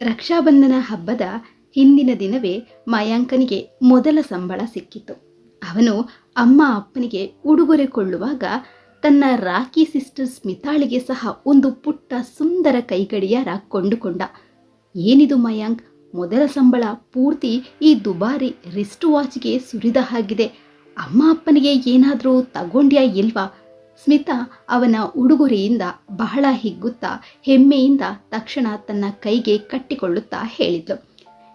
ರಕ್ಷಾಬಂಧನ ಹಬ್ಬದ ಹಿಂದಿನ ದಿನವೇ ಮಯಾಂಕನಿಗೆ ಮೊದಲ ಸಂಬಳ ಸಿಕ್ಕಿತು. ಅವನು ಅಮ್ಮ ಅಪ್ಪನಿಗೆ ಉಡುಗೊರೆ ಕೊಳ್ಳುವಾಗ ತನ್ನ ರಾಖಿ ಸಿಸ್ಟರ್ ಸ್ಮಿತಾಳಿಗೆ ಸಹ ಒಂದು ಪುಟ್ಟ ಸುಂದರ ಕೈಗಡಿಯಾರ ಕೊಂಡುಕೊಂಡ. ಏನಿದು ಮಯಾಂಕ್? ಮೊದಲ ಸಂಬಳ ಪೂರ್ತಿ ಈ ದುಬಾರಿ ರಿಸ್ಟ್ ವಾಚ್ಗೆ ಸುರಿದ ಹಾಗಿದೆ. ಅಮ್ಮ ಅಪ್ಪನಿಗೆ ಏನಾದರೂ ತಗೊಂಡ್ಯಾ ಇಲ್ವಾ? ಸ್ಮಿತಾ ಅವನ ಉಡುಗೊರೆಯಿಂದ ಬಹಳ ಹಿಗ್ಗುತ್ತಾ ಹೆಮ್ಮೆಯಿಂದ ತಕ್ಷಣ ತನ್ನ ಕೈಗೆ ಕಟ್ಟಿಕೊಳ್ಳುತ್ತಾ ಹೇಳಿದ್ಲು.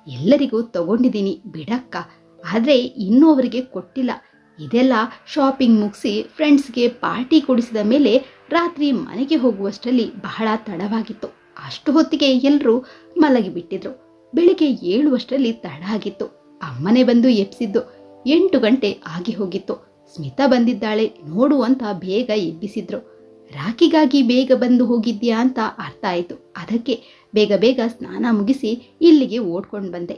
ಎಲ್ಲರಿಗೂ ತಗೊಂಡಿದ್ದೀನಿ ಬಿಡಕ್ಕ, ಆದರೆ ಇನ್ನೂ ಅವರಿಗೆ ಕೊಟ್ಟಿಲ್ಲ. ಇದೆಲ್ಲ ಶಾಪಿಂಗ್ ಮುಗಿಸಿ ಫ್ರೆಂಡ್ಸ್ಗೆ ಪಾರ್ಟಿ ಕೊಡಿಸಿದ ಮೇಲೆ ರಾತ್ರಿ ಮನೆಗೆ ಹೋಗುವಷ್ಟರಲ್ಲಿ ಬಹಳ ತಡವಾಗಿತ್ತು. ಅಷ್ಟು ಹೊತ್ತಿಗೆ ಎಲ್ಲರೂ ಮಲಗಿಬಿಟ್ಟಿದ್ರು. ಬೆಳಿಗ್ಗೆ ಏಳುವಷ್ಟರಲ್ಲಿ ತಡ ಆಗಿತ್ತು. ಅಮ್ಮನೆ ಬಂದು ಎಪ್ಸಿದ್ದು ಎಂಟು ಗಂಟೆ ಆಗಿ ಹೋಗಿತ್ತು. ಸ್ಮಿತಾ ಬಂದಿದ್ದಾಳೆ. ನೋಡು ಅಂತ ಬೇಗ ಎಬ್ಬಿಸಿದ್ರು. ರಾಖಿಗಾಗಿ ಬೇಗ ಬಂದು ಹೋಗಿದ್ಯಾ ಅಂತ ಅರ್ಥ ಆಯಿತು. ಅದಕ್ಕೆ ಬೇಗ ಬೇಗ ಸ್ನಾನ ಮುಗಿಸಿ ಇಲ್ಲಿಗೆ ಓಡ್ಕೊಂಡು ಬಂದೆ.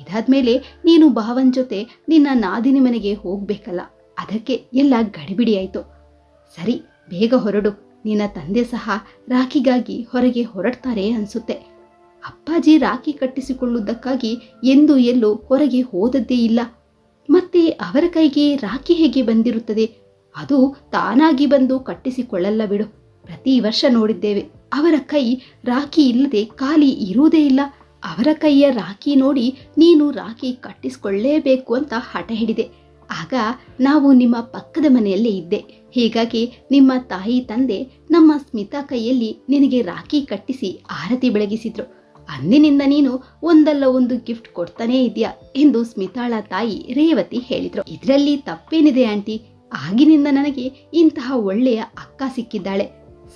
ಇದಾದ್ಮೇಲೆ ನೀನು ಭಾವನ್ ಜೊತೆ ನಿನ್ನ ನಾದಿನಿ ಮನೆಗೆ ಹೋಗ್ಬೇಕಲ್ಲ. ಅದಕ್ಕೆ ಎಲ್ಲ ಗಡಿಬಿಡಿ ಆಯಿತು. ಸರಿ, ಬೇಗ ಹೊರಡು. ನಿನ್ನ ತಂದೆ ಸಹ ರಾಖಿಗಾಗಿ ಹೊರಗೆ ಹೊರಡ್ತಾರೆ ಅನ್ಸುತ್ತೆ. ಅಪ್ಪಾಜಿ ರಾಖಿ ಕಟ್ಟಿಸಿಕೊಳ್ಳುವುದಕ್ಕಾಗಿ ಎಂದು ಎಲ್ಲೂ ಹೊರಗೆ ಹೋದದ್ದೇ ಇಲ್ಲ. ಮತ್ತೆ ಅವರ ಕೈಗೆ ರಾಖಿ ಹೇಗೆ ಬಂದಿರುತ್ತದೆ? ಅದು ತಾನಾಗಿ ಬಂದು ಕಟ್ಟಿಸಿಕೊಳ್ಳಲ್ಲ ಬಿಡು. ಪ್ರತಿ ವರ್ಷ ನೋಡಿದ್ದೇವೆ. ಅವರ ಕೈ ರಾಖಿ ಇಲ್ಲದೆ ಖಾಲಿ ಇರುವುದೇ ಇಲ್ಲ. ಅವರ ಕೈಯ ರಾಖಿ ನೋಡಿ ನೀನು ರಾಖಿ ಕಟ್ಟಿಸಿಕೊಳ್ಳೇಬೇಕು ಅಂತ ಹಠ ಹಿಡಿದೆ. ಆಗ ನಾವು ನಿಮ್ಮ ಪಕ್ಕದ ಮನೆಯಲ್ಲೇ ಇದ್ದೆ. ಹೀಗಾಗಿ ನಿಮ್ಮ ತಾಯಿ ತಂದೆ ನಮ್ಮ ಸ್ಮಿತಾ ಕೈಯಲ್ಲಿ ನಿನಗೆ ರಾಖಿ ಕಟ್ಟಿಸಿ ಆರತಿ ಬೆಳಗಿಸಿದ್ರು. ಅಂದಿನಿಂದ ನೀನು ಒಂದಲ್ಲ ಒಂದು ಗಿಫ್ಟ್ ಕೊಡ್ತಾನೇ ಇದೆಯಾ ಎಂದು ಸ್ಮಿತಾಳ ತಾಯಿ ರೇವತಿ ಹೇಳಿದ್ರು. ಇದರಲ್ಲಿ ತಪ್ಪೇನಿದೆ ಆಂಟಿ? ಆಗಿನಿಂದ ನನಗೆ ಇಂತಹ ಒಳ್ಳೆಯ ಅಕ್ಕ ಸಿಕ್ಕಿದ್ದಾಳೆ.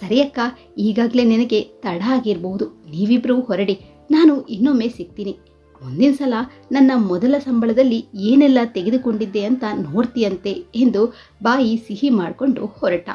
ಸರಿಯಕ್ಕ, ಈಗಾಗಲೇ ನನಗೆ ತಡ ಆಗಿರಬಹುದು. ನೀವಿಬ್ರು ಹೊರಡಿ, ನಾನು ಇನ್ನೊಮ್ಮೆ ಸಿಗ್ತೀನಿ. ಮುಂದಿನ ಸಲ ನನ್ನ ಮೊದಲ ಸಂಬಳದಲ್ಲಿ ಏನೆಲ್ಲ ತೆಗೆದುಕೊಂಡಿದ್ದೆ ಅಂತ ನೋಡ್ತೀಯಂತೆ ಎಂದು ಬಾಯಿ ಸಿಹಿ ಮಾಡಿಕೊಂಡು ಹೊರಟ.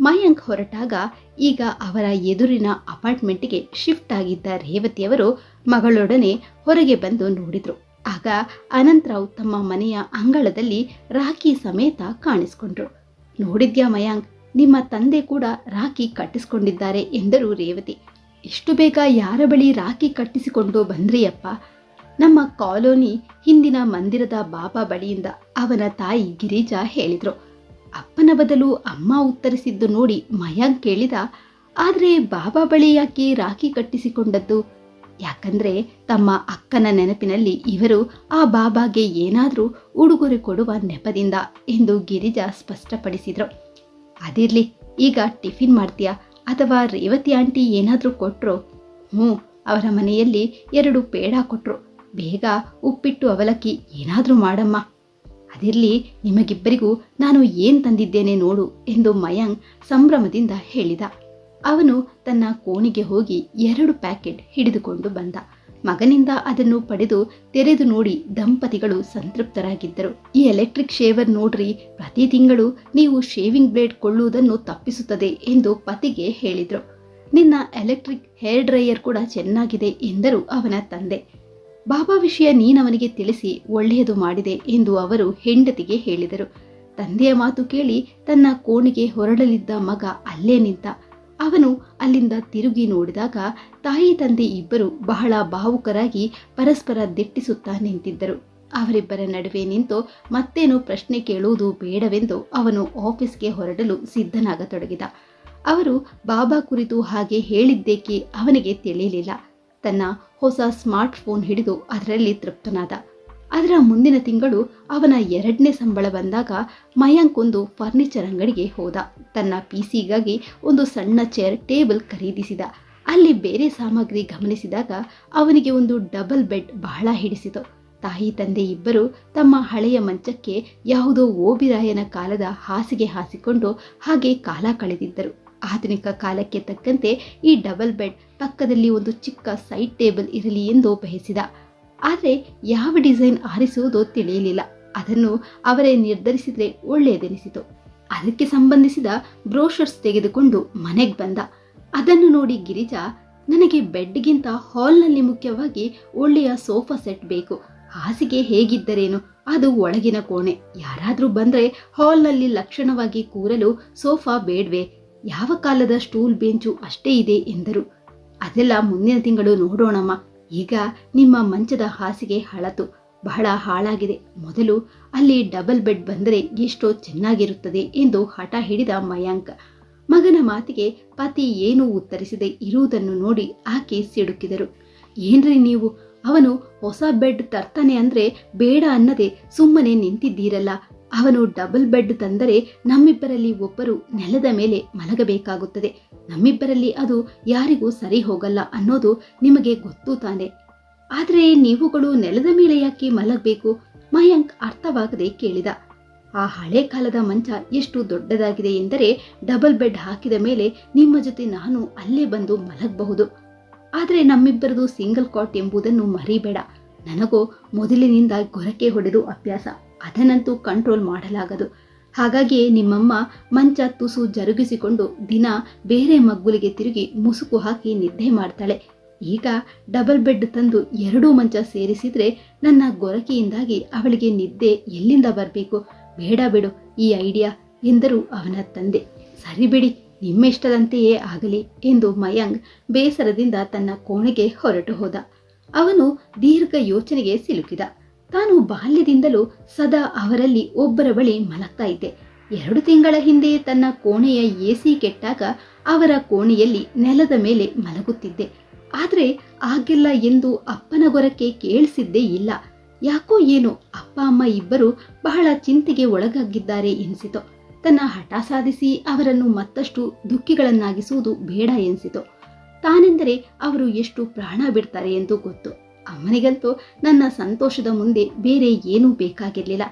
ಮಯಾಂಕ್ ಹೊರಟಾಗ ಈಗ ಅವರ ಎದುರಿನ ಅಪಾರ್ಟ್ಮೆಂಟ್ಗೆ ಶಿಫ್ಟ್ ಆಗಿದ್ದ ರೇವತಿಯವರು ಮಗಳೊಡನೆ ಹೊರಗೆ ಬಂದು ನೋಡಿದ್ರು. ಆಗ ಅನಂತರಾವ್ ತಮ್ಮ ಮನೆಯ ಅಂಗಳದಲ್ಲಿ ರಾಖಿ ಸಮೇತ ಕಾಣಿಸ್ಕೊಂಡ್ರು. ನೋಡಿದ್ಯಾ ಮಯಾಂಕ್? ನಿಮ್ಮ ತಂದೆ ಕೂಡ ರಾಖಿ ಕಟ್ಟಿಸಿಕೊಂಡಿದ್ದಾರೆ ಎಂದರು ರೇವತಿ. ಇಷ್ಟು ಬೇಗ ಯಾರ ಬಳಿ ರಾಖಿ ಕಟ್ಟಿಸಿಕೊಂಡು ಬಂದ್ರಿಯಪ್ಪ? ನಮ್ಮ ಕಾಲೋನಿ ಹಿಂದಿನ ಮಂದಿರದ ಬಾಬಾ ಬಳಿಯಿಂದ, ಅವನ ತಾಯಿ ಗಿರಿಜಾ ಹೇಳಿದ್ರು. ಅಪ್ಪನ ಬದಲು ಅಮ್ಮ ಉತ್ತರಿಸಿದ್ದು ನೋಡಿ ಮಯಾಂಕ್ ಕೇಳಿದ, ಆದರೆ ಬಾಬಾ ಬಳಿ ಯಾಕೆ ರಾಖಿ ಕಟ್ಟಿಸಿಕೊಂಡದ್ದು? ಯಾಕಂದ್ರೆ ತಮ್ಮ ಅಕ್ಕನ ನೆನಪಿನಲ್ಲಿ ಇವರು ಆ ಬಾಬಾಗೆ ಏನಾದರೂ ಉಡುಗೊರೆ ಕೊಡುವ ನೆಪದಿಂದ ಎಂದು ಗಿರಿಜಾ ಸ್ಪಷ್ಟಪಡಿಸಿದರು. ಅದಿರ್ಲಿ, ಈಗ ಟಿಫಿನ್ ಮಾಡ್ತೀಯಾ? ಅಥವಾ ರೇವತಿ ಆಂಟಿ ಏನಾದರೂ ಕೊಟ್ರು? ಹ್ಞೂ, ಅವರ ಮನೆಯಲ್ಲಿ ಎರಡು ಪೇಡ ಕೊಟ್ರು. ಬೇಗ ಉಪ್ಪಿಟ್ಟು ಅವಲಕ್ಕಿ ಏನಾದರೂ ಮಾಡಮ್ಮ. ಅದಿರ್ಲಿ ನಿಮಗಿಬ್ಬರಿಗೂ ನಾನು ಏನ್ ತಂದಿದ್ದೇನೆ ನೋಡು ಎಂದು ಮಯಾಂಗ್ ಸಂಭ್ರಮದಿಂದ ಹೇಳಿದ. ಅವನು ತನ್ನ ಕೋಣಿಗೆ ಹೋಗಿ ಎರಡು ಪ್ಯಾಕೆಟ್ ಹಿಡಿದುಕೊಂಡು ಬಂದ. ಮಗನಿಂದ ಅದನ್ನು ಪಡೆದು ತೆರೆದು ನೋಡಿ ದಂಪತಿಗಳು ಸಂತೃಪ್ತರಾಗಿದ್ದರು. ಈ ಎಲೆಕ್ಟ್ರಿಕ್ ಶೇವರ್ ನೋಡ್ರಿ, ಪ್ರತಿ ತಿಂಗಳು ನೀವು ಶೇವಿಂಗ್ ಬ್ಲೇಡ್ ಕೊಳ್ಳುವುದನ್ನು ತಪ್ಪಿಸುತ್ತದೆ ಎಂದು ಪತಿಗೆ ಹೇಳಿದರು. ನಿನ್ನ ಎಲೆಕ್ಟ್ರಿಕ್ ಹೇರ್ ಡ್ರೈಯರ್ ಕೂಡ ಚೆನ್ನಾಗಿದೆ ಎಂದರು ಅವನ ತಂದೆ. ಬಾಬಾ ವಿಷಯ ನೀನವನಿಗೆ ತಿಳಿಸಿ ಒಳ್ಳೆಯದು ಮಾಡಿದೆ ಎಂದು ಅವರು ಹೆಂಡತಿಗೆ ಹೇಳಿದರು. ತಂದೆಯ ಮಾತು ಕೇಳಿ ತನ್ನ ಕೋಣೆಗೆ ಹೊರಡಲಿದ್ದ ಮಗ ಅಲ್ಲೇ ನಿಂತ, ಅವನು ಅಲ್ಲಿಂದ ತಿರುಗಿ ನೋಡಿದಾಗ ತಾಯಿ ತಂದೆ ಇಬ್ಬರು ಬಹಳ ಭಾವುಕರಾಗಿ ಪರಸ್ಪರ ದಿಟ್ಟಿಸುತ್ತಾ ನಿಂತಿದ್ದರು. ಅವರಿಬ್ಬರ ನಡುವೆ ನಿಂತು ಮತ್ತೇನು ಪ್ರಶ್ನೆ ಕೇಳುವುದು ಬೇಡವೆಂದು ಅವನು ಆಫೀಸ್ಗೆ ಹೊರಡಲು ಸಿದ್ಧನಾಗತೊಡಗಿದ. ಅವರು ಬಾಬಾ ಕುರಿತು ಹಾಗೆ ಹೇಳಿದ್ದೇಕೆ ಅವನಿಗೆ ತಿಳಿಯಲಿಲ್ಲ ತನ್ನ ಹೊಸ ಸ್ಮಾರ್ಟ್ ಫೋನ್ ಹಿಡಿದು ಅದರಲ್ಲಿ ತೃಪ್ತನಾದ. ಅದರ ಮುಂದಿನ ತಿಂಗಳು ಅವನ ಎರಡನೇ ಸಂಬಳ ಬಂದಾಗ ಮಯಾಂಕ್ ಒಂದು ಫರ್ನಿಚರ್ ಅಂಗಡಿಗೆ ಹೋದ. ತನ್ನ ಪಿ ಸಿಗಾಗಿ ಒಂದು ಸಣ್ಣ ಚೇರ್ ಟೇಬಲ್ ಖರೀದಿಸಿದ. ಅಲ್ಲಿ ಬೇರೆ ಸಾಮಗ್ರಿ ಗಮನಿಸಿದಾಗ ಅವನಿಗೆ ಒಂದು ಡಬಲ್ ಬೆಡ್ ಬಹಳ ಹಿಡಿಸಿತು. ತಾಯಿ ತಂದೆ ಇಬ್ಬರು ತಮ್ಮ ಹಳೆಯ ಮಂಚಕ್ಕೆ ಯಾವುದೋ ಓಬಿರಾಯನ ಕಾಲದ ಹಾಸಿಗೆ ಹಾಸಿಕೊಂಡು ಹಾಗೆ ಕಾಲ ಕಳೆದಿದ್ದರು. ಆಧುನಿಕ ಕಾಲಕ್ಕೆ ತಕ್ಕಂತೆ ಈ ಡಬಲ್ ಬೆಡ್ ಪಕ್ಕದಲ್ಲಿ ಒಂದು ಚಿಕ್ಕ ಸೈಡ್ ಟೇಬಲ್ ಇರಲಿ ಎಂದು ಬಯಸಿದ. ಆದರೆ ಯಾವ ಡಿಸೈನ್ ಆರಿಸುವುದೋ ತಿಳಿಯಲಿಲ್ಲ. ಅದನ್ನು ಅವರೇ ನಿರ್ಧರಿಸಿದರೆ ಒಳ್ಳೆಯದೆನಿಸಿತು. ಅದಕ್ಕೆ ಸಂಬಂಧಿಸಿದ ಬ್ರೋಷರ್ಸ್ ತೆಗೆದುಕೊಂಡು ಮನೆಗೆ ಬಂದ. ಅದನ್ನು ನೋಡಿ ಗಿರಿಜಾ, ನನಗೆ ಬೆಡ್ಗಿಂತ ಹಾಲ್ನಲ್ಲಿ ಮುಖ್ಯವಾಗಿ ಒಳ್ಳೆಯ ಸೋಫಾ ಸೆಟ್ ಬೇಕು. ಹಾಸಿಗೆ ಹೇಗಿದ್ದರೇನು? ಅದು ಒಳಗಿನ ಕೋಣೆ. ಯಾರಾದರೂ ಬಂದರೆ ಹಾಲ್ನಲ್ಲಿ ಲಕ್ಷಣವಾಗಿ ಕೂರಲು ಸೋಫಾ ಬೇಡ್ವೆ. ಯಾವ ಕಾಲದ ಸ್ಟೂಲ್ ಬೆಂಚು ಅಷ್ಟೇ ಇದೆ ಎಂದರು. ಅದೆಲ್ಲ ಮುಂದಿನ ತಿಂಗಳು ನೋಡೋಣಮ್ಮ. ಈಗ ನಿಮ್ಮ ಮಂಚದ ಹಾಸಿಗೆ ಹಳತು. ಬಹಳ ಹಾಳಾಗಿದೆ. ಮೊದಲು ಅಲ್ಲಿ ಡಬಲ್ ಬೆಡ್ ಬಂದರೆ ಎಷ್ಟೋ ಚೆನ್ನಾಗಿರುತ್ತದೆ ಎಂದು ಹಠ ಹಿಡಿದ ಮಯಾಂಕ. ಮಗನ ಮಾತಿಗೆ ಪತಿ ಏನೂ ಉತ್ತರಿಸದೆ ಇರುವುದನ್ನು ನೋಡಿ ಆಕೆ ಸಿಡುಕಿದರು. ಏನ್ರಿ ನೀವು? ಅವನು ಹೊಸ ಬೆಡ್ ತರ್ತಾನೆ ಅಂದ್ರೆ ಬೇಡ ಅನ್ನದೆ ಸುಮ್ಮನೆ ನಿಂತಿದ್ದೀರಲ್ಲ. ಅವನು ಡಬಲ್ ಬೆಡ್ ತಂದರೆ ನಮ್ಮಿಬ್ಬರಲ್ಲಿ ಒಬ್ಬರು ನೆಲದ ಮೇಲೆ ಮಲಗಬೇಕಾಗುತ್ತದೆ. ನಮ್ಮಿಬ್ಬರಲ್ಲಿ ಅದು ಯಾರಿಗೂ ಸರಿ ಹೋಗಲ್ಲ ಅನ್ನೋದು ನಿಮಗೆ ಗೊತ್ತು ತಾನೆ. ಆದರೆ ನೀವುಗಳು ನೆಲದ ಮೇಲೆ ಯಾಕೆ ಮಲಗಬೇಕು? ಮಯಾಂಕ್ ಅರ್ಥವಾಗದೆ ಕೇಳಿದ. ಆ ಹಳೆ ಕಾಲದ ಮಂಚ ಎಷ್ಟು ದೊಡ್ಡದಾಗಿದೆ ಎಂದರೆ ಡಬಲ್ ಬೆಡ್ ಹಾಕಿದ ಮೇಲೆ ನಿಮ್ಮ ಜೊತೆ ನಾನು ಅಲ್ಲೇ ಬಂದು ಮಲಗಬಹುದು. ಆದರೆ ನಮ್ಮಿಬ್ಬರದು ಸಿಂಗಲ್ ಕಾಟ್ ಎಂಬುದನ್ನು ಮರಿಬೇಡ. ನನಗೂ ಮೊದಲಿನಿಂದ ಗೊರಕೆ ಹೊಡೆದು ಅಭ್ಯಾಸ. ಅದನ್ನಂತೂ ಕಂಟ್ರೋಲ್ ಮಾಡಲಾಗದು. ಹಾಗಾಗಿ ನಿಮ್ಮಮ್ಮ ಮಂಚ ತುಸು ಜರುಗಿಸಿಕೊಂಡು ದಿನ ಬೇರೆ ಮಗ್ಗುಲಿಗೆ ತಿರುಗಿ ಮುಸುಕು ಹಾಕಿ ನಿದ್ದೆ ಮಾಡ್ತಾಳೆ. ಈಗ ಡಬಲ್ ಬೆಡ್ ತಂದು ಎರಡೂ ಮಂಚ ಸೇರಿಸಿದ್ರೆ ನನ್ನ ಗೊರಕೆಯಿಂದಾಗಿ ಅವಳಿಗೆ ನಿದ್ದೆ ಎಲ್ಲಿಂದ ಬರಬೇಕು? ಬೇಡ ಬಿಡು, ಈ ಐಡಿಯಾ, ಎಂದರು ಅವನ ತಂದೆ. ಸರಿ ಬಿಡಿ, ನಿಮ್ಮಿಷ್ಟದಂತೆಯೇ ಆಗಲಿ ಎಂದು ಮಯಾಂಗ್ ಬೇಸರದಿಂದ ತನ್ನ ಕೋಣೆಗೆ ಹೊರಟು ಹೋದ. ಅವನು ದೀರ್ಘ ಯೋಚನೆಗೆ ಸಿಲುಕಿದ. ತಾನು ಬಾಲ್ಯದಿಂದಲೂ ಸದಾ ಅವರಲ್ಲಿ ಒಬ್ಬರ ಬಳಿ ಮಲಗ್ತಾ ಇದ್ದೆ. ಎರಡು ತಿಂಗಳ ಹಿಂದೆ ತನ್ನ ಕೋಣೆಯ ಎಸಿ ಕೆಟ್ಟಾಗ ಅವರ ಕೋಣೆಯಲ್ಲಿ ನೆಲದ ಮೇಲೆ ಮಲಗುತ್ತಿದ್ದೆ. ಆದರೆ ಆಗೆಲ್ಲ ಎಂದು ಅಪ್ಪನ ಗೊರಕ್ಕೆ ಕೇಳಿಸಿದ್ದೇ ಇಲ್ಲ. ಯಾಕೋ ಏನೋ ಅಪ್ಪ ಅಮ್ಮ ಇಬ್ಬರು ಬಹಳ ಚಿಂತೆಗೆ ಒಳಗಾಗಿದ್ದಾರೆ ಎನಿಸಿತು. ತನ್ನ ಹಠ ಸಾಧಿಸಿ ಅವರನ್ನು ಮತ್ತಷ್ಟು ದುಃಖಿಗಳನ್ನಾಗಿಸುವುದು ಬೇಡ ಎನಿಸಿತು. ತಾನೆಂದರೆ ಅವರು ಎಷ್ಟು ಪ್ರಾಣ ಬಿಡ್ತಾರೆ ಎಂದು ಗೊತ್ತು. ಅಮ್ಮನಿಗಂತೂ ನನ್ನ ಸಂತೋಷದ ಮುಂದೆ ಬೇರೆ ಏನೂ ಬೇಕಾಗಿರಲಿಲ್ಲ.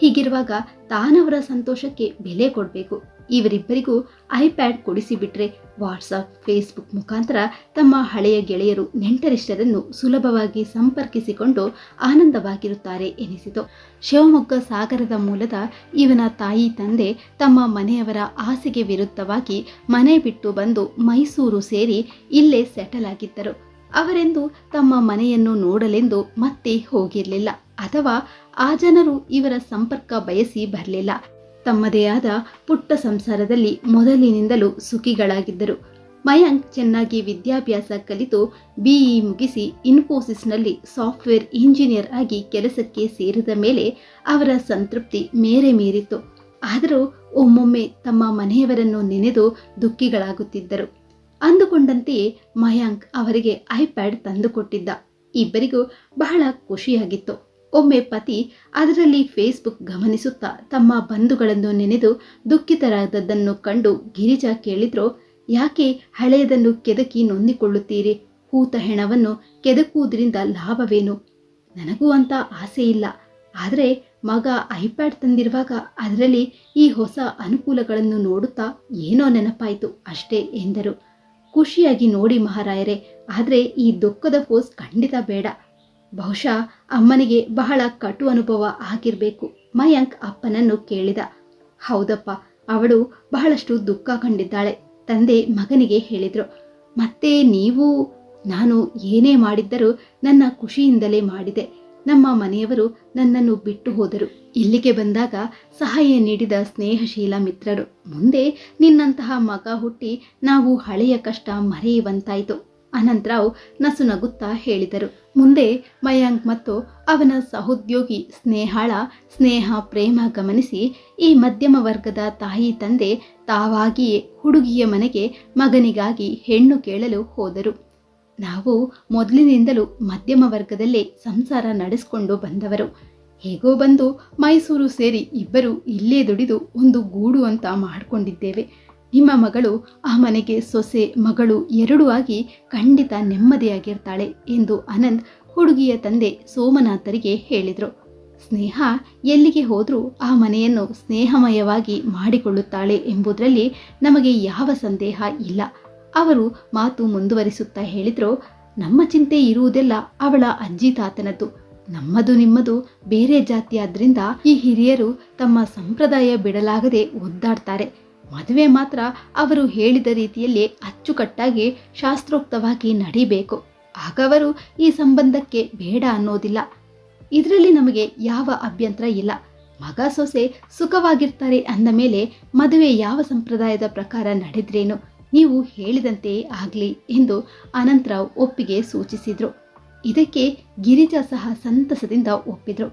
ಹೀಗಿರುವಾಗ ತಾನವರ ಸಂತೋಷಕ್ಕೆ ಬೆಲೆ ಕೊಡಬೇಕು. ಇವರಿಬ್ಬರಿಗೂ ಐಪ್ಯಾಡ್ ಕೊಡಿಸಿಬಿಟ್ರೆ ವಾಟ್ಸಪ್ ಫೇಸ್ಬುಕ್ ಮುಖಾಂತರ ತಮ್ಮ ಹಳೆಯ ಗೆಳೆಯರು ನೆಂಟರಿಷ್ಟರನ್ನು ಸುಲಭವಾಗಿ ಸಂಪರ್ಕಿಸಿಕೊಂಡು ಆನಂದವಾಗಿರುತ್ತಾರೆ ಎನಿಸಿತು. ಶಿವಮೊಗ್ಗ ಸಾಗರದ ಮೂಲದ ಇವನ ತಾಯಿ ತಂದೆ ತಮ್ಮ ಮನೆಯವರ ಆಸೆಗೆ ವಿರುದ್ಧವಾಗಿ ಮನೆ ಬಿಟ್ಟು ಬಂದು ಮೈಸೂರು ಸೇರಿ ಇಲ್ಲೇ ಸೆಟಲ್ ಆಗಿದ್ದರು. ಅವರೆಂದು ತಮ್ಮ ಮನೆಯನ್ನು ನೋಡಲೆಂದು ಮತ್ತೆ ಹೋಗಿರಲಿಲ್ಲ. ಅಥವಾ ಆ ಜನರು ಇವರ ಸಂಪರ್ಕ ಬಯಸಿ ಬರಲಿಲ್ಲ. ತಮ್ಮದೇ ಆದ ಪುಟ್ಟ ಸಂಸಾರದಲ್ಲಿ ಮೊದಲಿನಿಂದಲೂ ಸುಖಿಗಳಾಗಿದ್ದರು. ಮಯಾಂಕ್ ಚೆನ್ನಾಗಿ ವಿದ್ಯಾಭ್ಯಾಸ ಕಲಿತು ಬಿಇ ಮುಗಿಸಿ ಇನ್ಫೋಸಿಸ್ನಲ್ಲಿ ಸಾಫ್ಟ್ವೇರ್ ಇಂಜಿನಿಯರ್ ಆಗಿ ಕೆಲಸಕ್ಕೆ ಸೇರಿದ ಮೇಲೆ ಅವರ ಸಂತೃಪ್ತಿ ಮೇರೆ ಮೀರಿತ್ತು. ಆದರೂ ಒಮ್ಮೊಮ್ಮೆ ತಮ್ಮ ಮನೆಯವರನ್ನು ನೆನೆದು ದುಃಖಿಗಳಾಗುತ್ತಿದ್ದರು. ಅಂದುಕೊಂಡಂತೆಯೇ ಮಯಾಂಕ್ ಅವರಿಗೆ ಐಪ್ಯಾಡ್ ತಂದುಕೊಟ್ಟಿದ್ದ. ಇಬ್ಬರಿಗೂ ಬಹಳ ಖುಷಿಯಾಗಿತ್ತು. ಒಮ್ಮೆ ಪತಿ ಅದರಲ್ಲಿ ಫೇಸ್ಬುಕ್ ಗಮನಿಸುತ್ತಾ ತಮ್ಮ ಬಂಧುಗಳನ್ನು ನೆನೆದು ದುಃಖಿತರಾದದ್ದನ್ನು ಕಂಡು ಗಿರಿಜಾ ಕೇಳಿದ್ರು, ಯಾಕೆ ಹಳೆಯದನ್ನು ಕೆದಕಿ ನೊಂದಿಕೊಳ್ಳುತ್ತೀರಿ? ಹೂತ ಹೆಣವನ್ನು ಕೆದಕುವುದರಿಂದ ಲಾಭವೇನು? ನನಗೂ ಅಂತ ಆಸೆ ಇಲ್ಲ. ಆದರೆ ಮಗ ಐಪ್ಯಾಡ್ ತಂದಿರುವಾಗ ಅದರಲ್ಲಿ ಈ ಹೊಸ ಅನುಕೂಲಗಳನ್ನು ನೋಡುತ್ತಾ ಏನೋ ನೆನಪಾಯಿತು ಅಷ್ಟೇ ಎಂದರು. ಖುಷಿಯಾಗಿ ನೋಡಿ ಮಹಾರಾಯರೇ, ಆದರೆ ಈ ದುಃಖದ ಪೋಸ್ ಖಂಡಿತ ಬೇಡ. ಬಹುಶಃ ಅಮ್ಮನಿಗೆ ಬಹಳ ಕಟು ಅನುಭವ ಆಗಿರಬೇಕು. ಮಯಾಂಕ್ ಅಪ್ಪನನ್ನು ಕೇಳಿದ. ಹೌದಪ್ಪ, ಅವಳು ಬಹಳಷ್ಟು ದುಃಖ ಕಂಡಿದ್ದಾಳೆ, ತಂದೆ ಮಗನಿಗೆ ಹೇಳಿದರು. ಮತ್ತೆ ನೀವು, ನಾನು ಏನೇ ಮಾಡಿದ್ದರೂ ನನ್ನ ಖುಷಿಯಿಂದಲೇ ಮಾಡಿದೆ. ನಮ್ಮ ಮನೆಯವರು ನನ್ನನ್ನು ಬಿಟ್ಟು ಹೋದರು. ಇಲ್ಲಿಗೆ ಬಂದಾಗ ಸಹಾಯ ನೀಡಿದ ಸ್ನೇಹಶೀಲ ಮಿತ್ರರು. ಮುಂದೆ ನಿನ್ನಂತಹ ಮಗ ಹುಟ್ಟಿ ನಾವು ಹಳೆಯ ಕಷ್ಟ ಮರೆಯುವಂತಾಯಿತು. ಅನಂತರಾವ್ ನಸು ನಗುತ್ತಾ ಹೇಳಿದರು. ಮುಂದೆ ಮಯಾಂಕ್ ಮತ್ತು ಅವನ ಸಹೋದ್ಯೋಗಿ ಸ್ನೇಹಾಳ ಸ್ನೇಹ ಪ್ರೇಮ ಗಮನಿಸಿ ಈ ಮಧ್ಯಮ ವರ್ಗದ ತಾಯಿ ತಂದೆ ತಾವಾಗಿಯೇ ಹುಡುಗಿಯ ಮನೆಗೆ ಮಗನಿಗಾಗಿ ಹೆಣ್ಣು ಕೇಳಲು ಹೋದರು. ನಾವು ಮೊದಲಿನಿಂದಲೂ ಮಧ್ಯಮ ವರ್ಗದಲ್ಲೇ ಸಂಸಾರ ನಡೆಸಿಕೊಂಡು ಬಂದವರು. ಹೇಗೋ ಬಂದು ಮೈಸೂರು ಸೇರಿ ಇಬ್ಬರು ಇಲ್ಲೇ ದುಡಿದು ಒಂದು ಗೂಡು ಅಂತ ಮಾಡಿಕೊಂಡಿದ್ದೇವೆ. ನಿಮ್ಮ ಮಗಳು ಆ ಮನೆಗೆ ಸೊಸೆ, ಮಗಳು ಎರಡೂ ಆಗಿ ಖಂಡಿತ ನೆಮ್ಮದಿಯಾಗಿರ್ತಾಳೆ ಎಂದು ಆನಂದ್ ಹುಡುಗಿಯ ತಂದೆ ಸೋಮನಾಥರಿಗೆ ಹೇಳಿದರು. ಸ್ನೇಹ ಎಲ್ಲಿಗೆ ಹೋದರೂ ಆ ಮನೆಯನ್ನು ಸ್ನೇಹಮಯವಾಗಿ ಮಾಡಿಕೊಳ್ಳುತ್ತಾಳೆ ಎಂಬುದರಲ್ಲಿ ನಮಗೆ ಯಾವ ಸಂದೇಹ ಇಲ್ಲ. ಅವರು ಮಾತು ಮುಂದುವರಿಸುತ್ತಾ ಹೇಳಿದರು, ನಮ್ಮ ಚಿಂತೆ ಇರುವುದೆಲ್ಲ ಅವಳ ಅಜ್ಜಿ ತಾತನದ್ದು. ನಮ್ಮದು ನಿಮ್ಮದು ಬೇರೆ ಜಾತಿಯಾದ್ರಿಂದ ಈ ಹಿರಿಯರು ತಮ್ಮ ಸಂಪ್ರದಾಯ ಬಿಡಲಾಗದೆ ಒದ್ದಾಡ್ತಾರೆ. ಮದುವೆ ಮಾತ್ರ ಅವರು ಹೇಳಿದ ರೀತಿಯಲ್ಲಿ ಅಚ್ಚುಕಟ್ಟಾಗಿ ಶಾಸ್ತ್ರೋಕ್ತವಾಗಿ ನಡಿಬೇಕು. ಆಗವರು ಈ ಸಂಬಂಧಕ್ಕೆ ಬೇಡ ಅನ್ನೋದಿಲ್ಲ. ಇದರಲ್ಲಿ ನಮಗೆ ಯಾವ ಅಭ್ಯಂತರ ಇಲ್ಲ. ಮಗ ಸೊಸೆ ಸುಖವಾಗಿರ್ತಾರೆ ಅಂದ ಮೇಲೆ ಮದುವೆ ಯಾವ ಸಂಪ್ರದಾಯದ ಪ್ರಕಾರ ನಡೆದ್ರೇನು? ನೀವು ಹೇಳಿದಂತೆಯೇ ಆಗಲಿ ಎಂದು ಅನಂತರಾವ್ ಒಪ್ಪಿಗೆ ಸೂಚಿಸಿದ್ರು. ಇದಕ್ಕೆ ಗಿರಿಜಾ ಸಹ ಸಂತಸದಿಂದ ಒಪ್ಪಿದ್ರು.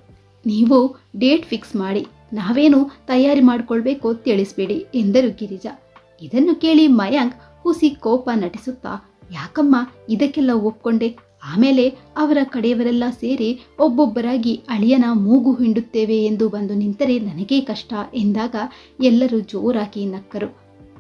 ನೀವು ಡೇಟ್ ಫಿಕ್ಸ್ ಮಾಡಿ, ನಾವೇನು ತಯಾರಿ ಮಾಡಿಕೊಳ್ಬೇಕು ತಿಳಿಸ್ಬೇಡಿ ಎಂದರು ಗಿರಿಜಾ. ಇದನ್ನು ಕೇಳಿ ಮಯಾಂಕ್ ಹುಸಿ ಕೋಪ ನಟಿಸುತ್ತಾ, ಯಾಕಮ್ಮ ಇದಕ್ಕೆಲ್ಲ ಒಪ್ಕೊಂಡೆ? ಆಮೇಲೆ ಅವರ ಕಡೆಯವರೆಲ್ಲ ಸೇರಿ ಒಬ್ಬೊಬ್ಬರಾಗಿ ಅಳಿಯನ ಮೂಗು ಹಿಂಡುತ್ತೇವೆ ಎಂದು ಬಂದು ನಿಂತರೆ ನನಗೇ ಕಷ್ಟ ಎಂದಾಗ ಎಲ್ಲರೂ ಜೋರಾಗಿ ನಕ್ಕರು.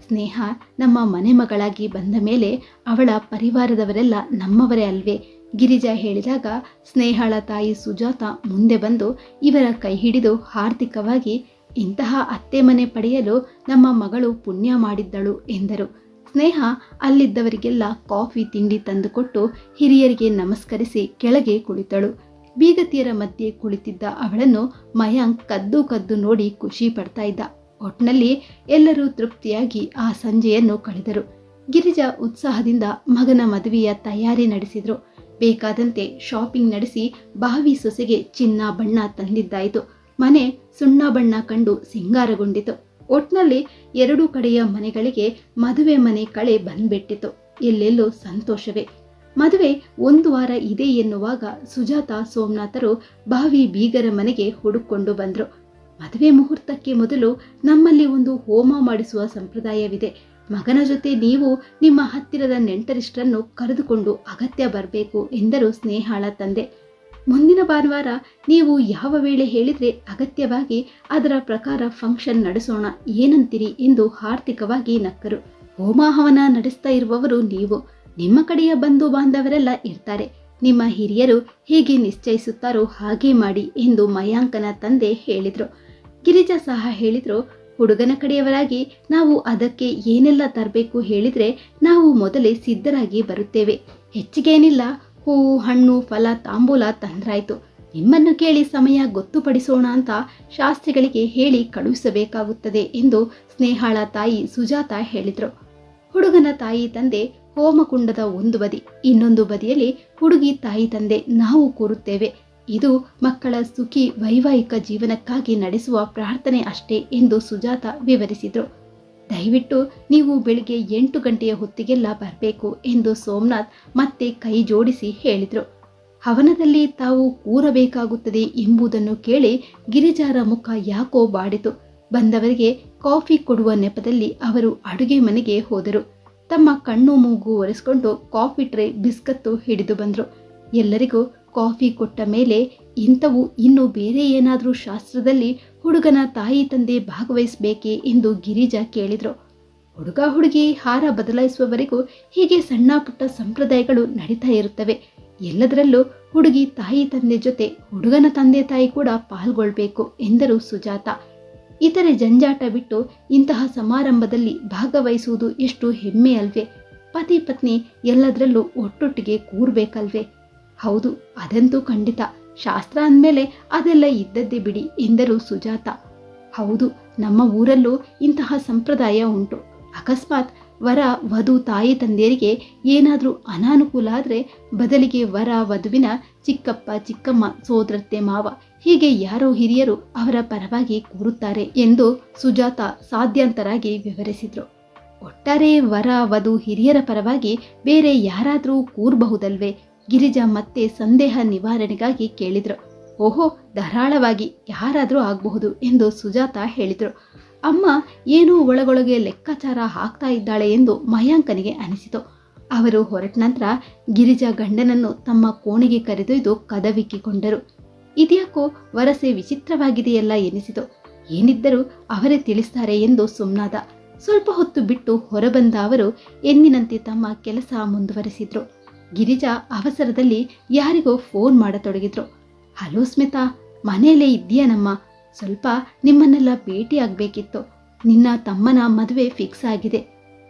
ಸ್ನೇಹ ನಮ್ಮ ಮನೆ ಮಗಳಾಗಿ ಬಂದ ಮೇಲೆ ಅವಳ ಪರಿವಾರದವರೆಲ್ಲ ನಮ್ಮವರೇ ಅಲ್ವೇ? ಗಿರಿಜಾ ಹೇಳಿದಾಗ, ಸ್ನೇಹಳ ತಾಯಿ ಸುಜಾತ ಮುಂದೆ ಬಂದು ಇವರ ಕೈ ಹಿಡಿದು ಹಾರ್ದಿಕವಾಗಿ, ಇಂತಹ ಅತ್ತೆ ಮನೆ ಪಡೆಯಲು ನಮ್ಮ ಮಗಳು ಪುಣ್ಯ ಮಾಡಿದ್ದಳು ಎಂದರು. ಸ್ನೇಹ ಅಲ್ಲಿದ್ದವರಿಗೆಲ್ಲ ಕಾಫಿ ತಿಂಡಿ ತಂದುಕೊಟ್ಟು ಹಿರಿಯರಿಗೆ ನಮಸ್ಕರಿಸಿ ಕೆಳಗೆ ಕುಳಿತಳು. ಬೀಗತಿಯರ ಮಧ್ಯೆ ಕುಳಿತಿದ್ದ ಅವಳನ್ನು ಮಯಾಂಕ್ ಕದ್ದು ಕದ್ದು ನೋಡಿ ಖುಷಿ ಪಡ್ತಾ ಇದ್ದ. ಒಟ್ನಲ್ಲಿ ಎಲ್ಲರೂ ತೃಪ್ತಿಯಾಗಿ ಆ ಸಂಜೆಯನ್ನು ಕಳೆದರು. ಗಿರಿಜಾ ಉತ್ಸಾಹದಿಂದ ಮಗನ ಮದುವೆಯ ತಯಾರಿ ನಡೆಸಿದ್ರು. ಬೇಕಾದಂತೆ ಶಾಪಿಂಗ್ ನಡೆಸಿ ಬಾವಿ ಸೊಸೆಗೆ ಚಿನ್ನ ಬಣ್ಣ ತಂದಿದ್ದಾಯಿತು. ಮನೆ ಸುಣ್ಣ ಬಣ್ಣ ಕಂಡು ಸಿಂಗಾರಗೊಂಡಿತು. ಒಟ್ನಲ್ಲಿ ಎರಡು ಕಡೆಯ ಮನೆಗಳಿಗೆ ಮದುವೆ ಮನೆ ಕಳೆ ಬಂದ್ಬಿಟ್ಟಿತು. ಎಲ್ಲೆಲ್ಲೂ ಸಂತೋಷವೇ. ಮದುವೆ ಒಂದು ವಾರ ಇದೆ ಎನ್ನುವಾಗ ಸುಜಾತ ಸೋಮನಾಥರು ಬಾವಿ ಬೀಗರ ಮನೆಗೆ ಹುಡುಕೊಂಡು ಬಂದರು. ಮದುವೆ ಮುಹೂರ್ತಕ್ಕೆ ಮೊದಲು ನಮ್ಮಲ್ಲಿ ಒಂದು ಹೋಮ ಮಾಡಿಸುವ ಸಂಪ್ರದಾಯವಿದೆ. ಮಗನ ಜೊತೆ ನೀವು ನಿಮ್ಮ ಹತ್ತಿರದ ನೆಂಟರಿಷ್ಟರನ್ನು ಕರೆದುಕೊಂಡು ಅಗತ್ಯ ಬರಬೇಕು ಎಂದರು ಸ್ನೇಹಾಳ ತಂದೆ. ಮುಂದಿನ ಭಾನುವಾರ ನೀವು ಯಾವ ವೇಳೆ ಹೇಳಿದ್ರೆ ಅಗತ್ಯವಾಗಿ ಅದರ ಪ್ರಕಾರ ಫಂಕ್ಷನ್ ನಡೆಸೋಣ, ಏನಂತೀರಿ ಎಂದು ಆರ್ಥಿಕವಾಗಿ ನಕ್ಕರು. ಹೋಮಾಹವನ ನಡೆಸ್ತಾ ಇರುವವರು ನೀವು. ನಿಮ್ಮ ಕಡೆಯ ಬಂಧು ಬಾಂಧವರೆಲ್ಲ ಇರ್ತಾರೆ. ನಿಮ್ಮ ಹಿರಿಯರು ಹೇಗೆ ನಿಶ್ಚಯಿಸುತ್ತಾರೋ ಹಾಗೆ ಮಾಡಿ ಎಂದು ಮಯಾಂಕನ ತಂದೆ ಹೇಳಿದರು. ಗಿರಿಜಾ ಸಹ ಹೇಳಿದ್ರು ಹುಡುಗನ ಕಡೆಯವರಾಗಿ ನಾವು ಅದಕ್ಕೆ ಏನೆಲ್ಲ ತರಬೇಕು ಹೇಳಿದ್ರೆ ನಾವು ಮೊದಲೇ ಸಿದ್ಧರಾಗಿ ಬರುತ್ತೇವೆ. ಹೆಚ್ಚಿಗೇನಿಲ್ಲ ಹೂವು ಹಣ್ಣು, ಫಲ, ತಾಂಬೂಲ ತಂದ್ರಾಯ್ತು. ನಿಮ್ಮನ್ನು ಕೇಳಿ ಸಮಯ ಗೊತ್ತುಪಡಿಸೋಣ ಅಂತ ಶಾಸ್ತ್ರಿಗಳಿಗೆ ಹೇಳಿ ಕಳುಹಿಸಬೇಕಾಗುತ್ತದೆ ಎಂದು ಸ್ನೇಹಾಳ ತಾಯಿ ಸುಜಾತ ಹೇಳಿದರು. ಹುಡುಗನ ತಾಯಿ ತಂದೆ ಹೋಮಕುಂಡದ ಒಂದು ಬದಿ, ಇನ್ನೊಂದು ಬದಿಯಲ್ಲಿ ಹುಡುಗಿ ತಾಯಿ ತಂದೆ ನಾವು ಕೂರುತ್ತೇವೆ. ಇದು ಮಕ್ಕಳ ಸುಖಿ ವೈವಾಹಿಕ ಜೀವನಕ್ಕಾಗಿ ನಡೆಸುವ ಪ್ರಾರ್ಥನೆ ಅಷ್ಟೇ ಎಂದು ಸುಜಾತ ವಿವರಿಸಿದರು. ದಯವಿಟ್ಟು ನೀವು ಬೆಳಿಗ್ಗೆ ಎಂಟು ಗಂಟೆಯ ಹೊತ್ತಿಗೆಲ್ಲ ಬರಬೇಕು ಎಂದು ಸೋಮನಾಥ್ ಮತ್ತೆ ಕೈ ಜೋಡಿಸಿ ಹೇಳಿದರು. ಹವನದಲ್ಲಿ ತಾವು ಕೂರಬೇಕಾಗುತ್ತದೆ ಎಂಬುದನ್ನು ಕೇಳಿ ಗಿರಿಜಾರ ಮುಖ ಯಾಕೋ ಬಾಡಿತು. ಬಂದವರಿಗೆ ಕಾಫಿ ಕೊಡುವ ನೆಪದಲ್ಲಿ ಅವರು ಅಡುಗೆ ಮನೆಗೆ ಹೋದರು. ತಮ್ಮ ಕಣ್ಣು ಮೂಗು ಒರೆಸ್ಕೊಂಡು ಕಾಫಿ ಟ್ರೇ ಬಿಸ್ಕತ್ತು ಹಿಡಿದು ಬಂದರು. ಎಲ್ಲರಿಗೂ ಕಾಫಿ ಕೊಟ್ಟ ಮೇಲೆ ಇಂಥವು ಇನ್ನು ಬೇರೆ ಏನಾದರೂ ಶಾಸ್ತ್ರದಲ್ಲಿ ಹುಡುಗನ ತಾಯಿ ತಂದೆ ಭಾಗವಹಿಸಬೇಕೇ ಎಂದು ಗಿರಿಜಾ ಕೇಳಿದರು. ಹುಡುಗ ಹುಡುಗಿ ಹಾರ ಬದಲಾಯಿಸುವವರೆಗೂ ಹೀಗೆ ಸಣ್ಣ ಪುಟ್ಟ ಸಂಪ್ರದಾಯಗಳು ನಡೀತಾ ಇರುತ್ತವೆ. ಎಲ್ಲದರಲ್ಲೂ ಹುಡುಗಿ ತಾಯಿ ತಂದೆ ಜೊತೆ ಹುಡುಗನ ತಂದೆ ತಾಯಿ ಕೂಡ ಪಾಲ್ಗೊಳ್ಬೇಕು ಎಂದರು ಸುಜಾತ. ಇತರೆ ಜಂಜಾಟ ಬಿಟ್ಟು ಇಂತಹ ಸಮಾರಂಭದಲ್ಲಿ ಭಾಗವಹಿಸುವುದು ಎಷ್ಟು ಹೆಮ್ಮೆ ಅಲ್ವೇ. ಪತಿ ಪತ್ನಿ ಎಲ್ಲದರಲ್ಲೂ ಒಟ್ಟೊಟ್ಟಿಗೆ ಕೂರ್ಬೇಕಲ್ವೇ. ಹೌದು, ಅದಂತೂ ಖಂಡಿತ. ಶಾಸ್ತ್ರ ಅಂದಮೇಲೆ ಅದೆಲ್ಲ ಇದ್ದದ್ದೇ ಬಿಡಿ, ಎಂದರು ಸುಜಾತ. ಹೌದು, ನಮ್ಮ ಊರಲ್ಲೂ ಇಂತಹ ಸಂಪ್ರದಾಯ ಉಂಟು. ಅಕಸ್ಮಾತ್ ವರ, ವಧು ತಾಯಿ ತಂದೆಯರಿಗೆ ಏನಾದರೂ ಅನಾನುಕೂಲ ಆದರೆ ಬದಲಿಗೆ ವರ, ವಧುವಿನ ಚಿಕ್ಕಪ್ಪ, ಚಿಕ್ಕಮ್ಮ, ಸೋದರತ್ತೆ ಮಾವ, ಹೀಗೆ ಯಾರೋ ಹಿರಿಯರು ಅವರ ಪರವಾಗಿ ಕೂರುತ್ತಾರೆ ಎಂದು ಸುಜಾತ ಸಾಧ್ಯಾಂತರಾಗಿ ವಿವರಿಸಿದರು. ಒಟ್ಟಾರೆ ವರ, ವಧು ಹಿರಿಯರ ಪರವಾಗಿ ಬೇರೆ ಯಾರಾದರೂ ಕೂರಬಹುದಲ್ವೇ? ಗಿರಿಜಾ ಮತ್ತೆ ಸಂದೇಹ ನಿವಾರಣೆಗಾಗಿ ಕೇಳಿದ್ರು. ಓಹೋ, ಧಾರಾಳವಾಗಿ ಯಾರಾದರೂ ಆಗಬಹುದು ಎಂದು ಸುಜಾತ ಹೇಳಿದರು. ಅಮ್ಮ ಏನೂ ಒಳಗೊಳಗೆ ಲೆಕ್ಕಾಚಾರ ಹಾಕ್ತಾ ಇದ್ದಾಳೆ ಎಂದು ಮಯಾಂಕನಿಗೆ ಅನಿಸಿತು. ಅವರು ಹೊರಟ ನಂತರ ಗಿರಿಜಾ ಗಂಡನನ್ನು ತಮ್ಮ ಕೋಣೆಗೆ ಕರೆದೊಯ್ದು ಕದವಿಕ್ಕಿಕೊಂಡರು. ಇದ್ಯಾಕೋ ವರಸೆ ವಿಚಿತ್ರವಾಗಿದೆಯಲ್ಲ ಎನಿಸಿತು. ಏನಿದ್ದರೂ ಅವರೇ ತಿಳಿಸ್ತಾರೆ ಎಂದು ಸುಮ್ನಾದ. ಸ್ವಲ್ಪ ಹೊತ್ತು ಬಿಟ್ಟು ಹೊರಬಂದ ಅವರು ಎಂದಿನಂತೆ ತಮ್ಮ ಕೆಲಸ ಮುಂದುವರೆಸಿದ್ರು. ಗಿರಿಜಾ ಅವಸರದಲ್ಲಿ ಯಾರಿಗೋ ಫೋನ್ ಮಾಡತೊಡಗಿದ್ರು. ಹಲೋ ಸ್ಮಿತಾ, ಮನೆಯಲ್ಲೇ ಇದೆಯಾ ಸ್ವಲ್ಪ ನಿಮ್ಮನ್ನೆಲ್ಲ ಭೇಟಿಯಾಗಬೇಕಿತ್ತು. ನಿನ್ನ ತಮ್ಮನ ಮದುವೆ ಫಿಕ್ಸ್ ಆಗಿದೆ.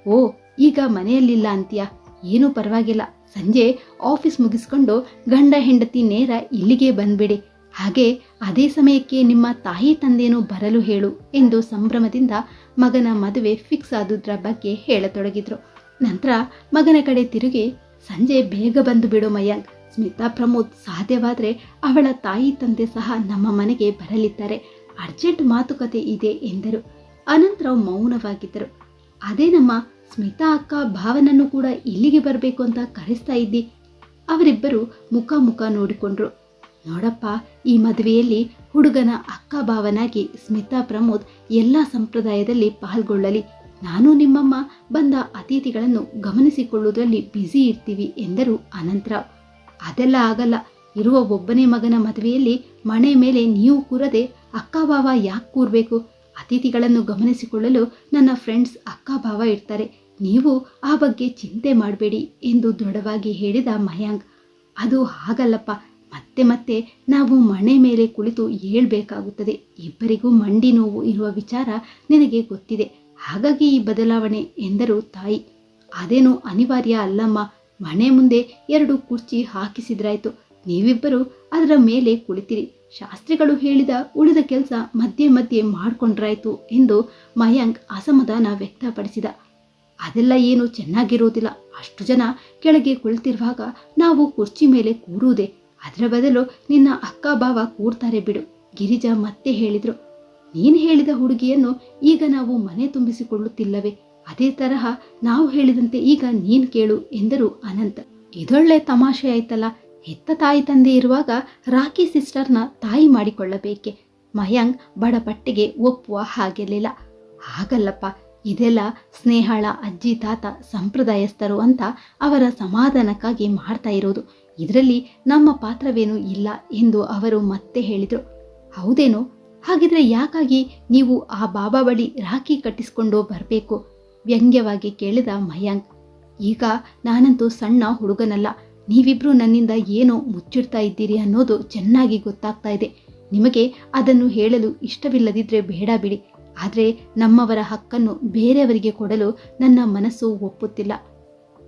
ಓ, ಈಗ ಮನೆಯಲ್ಲಿಲ್ಲ ಅಂತೀಯ? ಏನೂ ಪರವಾಗಿಲ್ಲ. ಸಂಜೆ ಆಫೀಸ್ ಮುಗಿಸ್ಕೊಂಡು ಗಂಡ ಹೆಂಡತಿ ನೇರ ಇಲ್ಲಿಗೆ ಬಂದ್ಬಿಡಿ. ಹಾಗೆ ಅದೇ ಸಮಯಕ್ಕೆ ನಿಮ್ಮ ತಾಯಿ ತಂದೆಯನ್ನು ಬರಲು ಹೇಳು ಎಂದು ಸಂಭ್ರಮದಿಂದ ಮಗನ ಮದುವೆ ಫಿಕ್ಸ್ ಆದುದ್ರ ಬಗ್ಗೆ ಹೇಳತೊಡಗಿದ್ರು. ನಂತರ ಮಗನ ಕಡೆ ತಿರುಗಿ ಸಂಜೆ ಬೇಗ ಬಂದು ಬಿಡು ಮಯಾಂಕ್ ಸ್ಮಿತಾ ಪ್ರಮೋದ್ ಸಾಧ್ಯವಾದರೆ ಅವಳ ತಾಯಿ ತಂದೆ ಸಹ ನಮ್ಮ ಮನೆಗೆ ಬರಲಿದ್ದಾರೆ. ಅರ್ಜೆಂಟ್ ಮಾತುಕತೆ ಇದೆ ಎಂದರು. ಅನಂತರ ಮೌನವಾಗಿದ್ದರು. ಅದೇ ನಮ್ಮ ಸ್ಮಿತಾ ಅಕ್ಕ ಭಾವನನ್ನು ಕೂಡ ಇಲ್ಲಿಗೆ ಬರಬೇಕು ಅಂತ ಕರೆಸ್ತಾ ಇದ್ದಿ. ಅವರಿಬ್ಬರು ಮುಖ ಮುಖ ನೋಡಿಕೊಂಡ್ರು. ನೋಡಪ್ಪ, ಈ ಮದುವೆಯಲ್ಲಿ ಹುಡುಗನ ಅಕ್ಕ ಭಾವನಾಗಿ ಸ್ಮಿತಾ ಪ್ರಮೋದ್ ಎಲ್ಲ ಸಂಪ್ರದಾಯದಲ್ಲಿ ಪಾಲ್ಗೊಳ್ಳಲಿ. ನಾನು ನಿಮ್ಮಮ್ಮ ಬಂದ ಅತಿಥಿಗಳನ್ನು ಗಮನಿಸಿಕೊಳ್ಳುವುದರಲ್ಲಿ ಬ್ಯುಸಿ ಇರ್ತೀವಿ ಎಂದರು ಅನಂತರಾವ್ ಅದೆಲ್ಲ ಆಗಲ್ಲ, ಇರುವ ಒಬ್ಬನೇ ಮಗನ ಮದುವೆಯಲ್ಲಿ ಮನೆ ಮೇಲೆ ನೀವು ಕೂರದೆ ಅಕ್ಕ ಭಾವ ಯಾಕೆ ಕೂರಬೇಕು? ಅತಿಥಿಗಳನ್ನು ಗಮನಿಸಿಕೊಳ್ಳಲು ನನ್ನ ಫ್ರೆಂಡ್ಸ್ ಅಕ್ಕ ಭಾವ ಇರ್ತಾರೆ, ನೀವು ಆ ಬಗ್ಗೆ ಚಿಂತೆ ಮಾಡಬೇಡಿ ಎಂದು ದೃಢವಾಗಿ ಹೇಳಿದ ಮಯಾಂಕ್. ಅದು ಹಾಗಲ್ಲಪ್ಪ, ಮತ್ತೆ ಮತ್ತೆ ನಾವು ಮನೆ ಮೇಲೆ ಕುಳಿತು ಹೇಳ್ಬೇಕಾಗುತ್ತದೆ. ಇಬ್ಬರಿಗೂ ಮಂಡಿ ನೋವು ಇರುವ ವಿಚಾರ ನಿನಗೆ ಗೊತ್ತಿದೆ. ಹಾಗಾಗಿ ಈ ಬದಲಾವಣೆ ಎಂದರು ತಾಯಿ. ಅದೇನು ಅನಿವಾರ್ಯ ಅಲ್ಲಮ್ಮ. ಮನೆ ಮುಂದೆ ಎರಡು ಕುರ್ಚಿ ಹಾಕಿಸಿದ್ರಾಯ್ತು. ನೀವಿಬ್ಬರು ಅದರ ಮೇಲೆ ಕುಳಿತಿರಿ. ಶಾಸ್ತ್ರಿಗಳು ಹೇಳಿದ ಉಳಿದ ಕೆಲಸ ಮಧ್ಯೆ ಮಧ್ಯೆ ಮಾಡ್ಕೊಂಡ್ರಾಯ್ತು ಎಂದು ಮಯಾಂಕ್ ಅಸಮಾಧಾನ ವ್ಯಕ್ತಪಡಿಸಿದ. ಅದೆಲ್ಲ ಏನು ಚೆನ್ನಾಗಿರೋದಿಲ್ಲ. ಅಷ್ಟು ಜನ ಕೆಳಗೆ ಕುಳಿತಿರುವಾಗ ನಾವು ಕುರ್ಚಿ ಮೇಲೆ ಕೂರುವುದೇ. ಅದರ ಬದಲು ನಿನ್ನ ಅಕ್ಕ ಭಾವ ಕೂರ್ತಾರೆ ಬಿಡು. ಗಿರಿಜಾ ಮತ್ತೆ ಹೇಳಿದ್ರು. ನೀನು ಹೇಳಿದ ಹುಡುಗಿಯನ್ನು ಈಗ ನಾವು ಮನೆ ತುಂಬಿಸಿಕೊಳ್ಳುತ್ತಿಲ್ಲವೇ? ಅದೇ ತರಹ ನಾವು ಹೇಳಿದಂತೆ ಈಗ ನೀನ್ ಕೇಳು ಎಂದರು ಅನಂತ. ಇದೊಳ್ಳೆ ತಮಾಷೆ ಆಯ್ತಲ್ಲ? ಹೆತ್ತ ತಾಯಿ ತಂದೆ ಇರುವಾಗ ರಾಕಿ ಸಿಸ್ಟರ್ನ ತಾಯಿ ಮಾಡಿಕೊಳ್ಳಬೇಕೆ? ಮಯಾಂಕ್ ಬಡಪಟ್ಟಿಗೆ ಒಪ್ಪುವ ಹಾಗಿರಲಿಲ್ಲ. ಹಾಗಲ್ಲಪ್ಪ, ಇದೆಲ್ಲ ಸ್ನೇಹಳ, ಅಜ್ಜಿ, ತಾತ, ಸಂಪ್ರದಾಯಸ್ಥರು ಅಂತ ಅವರ ಸಮಾಧಾನಕ್ಕಾಗಿ ಮಾಡ್ತಾ ಇರೋದು. ಇದರಲ್ಲಿ ನಮ್ಮ ಪಾತ್ರವೇನೂ ಇಲ್ಲ ಎಂದು ಅವರು ಮತ್ತೆ ಹೇಳಿದರು. ಹೌದೇನೋ? ಹಾಗಿದ್ರೆ ಯಾಕಾಗಿ ನೀವು ಆ ಬಾಬಾ ಬಳಿ ರಾಖಿ ಕಟ್ಟಿಸ್ಕೊಂಡು ಬರಬೇಕು? ವ್ಯಂಗ್ಯವಾಗಿ ಕೇಳಿದ ಮಯಾಂಕ್, ಈಗ ನಾನಂತೂ ಸಣ್ಣ ಹುಡುಗನಲ್ಲ, ನೀವಿಬ್ರು ನನ್ನಿಂದ ಏನೋ ಮುಚ್ಚಿಡ್ತಾ ಇದ್ದೀರಿ ಅನ್ನೋದು ಚೆನ್ನಾಗಿ ಗೊತ್ತಾಗ್ತಾ ಇದೆ. ನಿಮಗೆ ಅದನ್ನು ಹೇಳಲು ಇಷ್ಟವಿಲ್ಲದಿದ್ರೆ ಬೇಡ ಬಿಡಿ. ಆದರೆ ನಮ್ಮವರ ಹಕ್ಕನ್ನು ಬೇರೆಯವರಿಗೆ ಕೊಡಲು ನನ್ನ ಮನಸ್ಸು ಒಪ್ಪುತ್ತಿಲ್ಲ.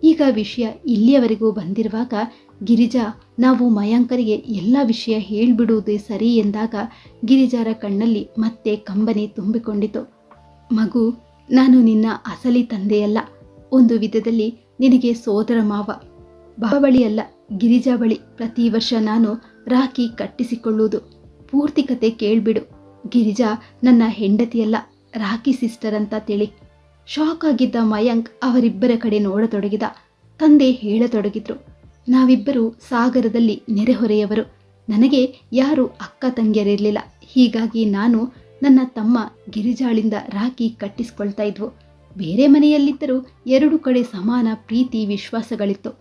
ಈಗ ವಿಷಯ ಇಲ್ಲಿಯವರೆಗೂ ಬಂದಿರುವಾಗ ಗಿರಿಜಾ, ನಾವು ಮಯಾಂಕರಿಗೆ ಎಲ್ಲ ವಿಷಯ ಹೇಳಿಬಿಡುವುದೇ ಸರಿ ಎಂದಾಗ ಗಿರಿಜಾರ ಕಣ್ಣಲ್ಲಿ ಮತ್ತೆ ಕಂಬನಿ ತುಂಬಿಕೊಂಡಿತು. ಮಗು, ನಾನು ನಿನ್ನ ಅಸಲಿ ತಂದೆಯಲ್ಲ. ಒಂದು ವಿಧದಲ್ಲಿ ನಿನಗೆ ಸೋದರ ಮಾವ. ಬಾಬಳಿಯಲ್ಲ ಗಿರಿಜಾ ಬಳಿ ಪ್ರತಿ ವರ್ಷ ನಾನು ರಾಖಿ ಕಟ್ಟಿಸಿಕೊಳ್ಳುವುದು. ಪೂರ್ತಿ ಕತೆ ಕೇಳ್ಬಿಡು. ಗಿರಿಜಾ ನನ್ನ ಹೆಂಡತಿಯಲ್ಲ, ರಾಖಿ ಸಿಸ್ಟರ್ ಅಂತ ತಿಳಿ. ಶಾಕ್ ಆಗಿದ್ದ ಮಯಾಂಕ್ ಅವರಿಬ್ಬರ ಕಡೆ ನೋಡತೊಡಗಿದ. ತಂದೆ ಹೇಳತೊಡಗಿದ್ರು. ನಾವಿಬ್ಬರು ಸಾಗರದಲ್ಲಿ ನೆರೆಹೊರೆಯವರು. ನನಗೆ ಯಾರು ಅಕ್ಕ ತಂಗಿಯರಿರಲಿಲ್ಲ. ಹೀಗಾಗಿ ನಾನು ನನ್ನ ತಮ್ಮ ಗಿರಿಜಾಳಿಂದ ರಾಖಿ ಕಟ್ಟಿಸ್ಕೊಳ್ತಾ ಇದ್ವು. ಬೇರೆ ಮನೆಯಲ್ಲಿದ್ದರೂ ಎರಡು ಕಡೆ ಸಮಾನ ಪ್ರೀತಿ ವಿಶ್ವಾಸಗಳಿತ್ತು.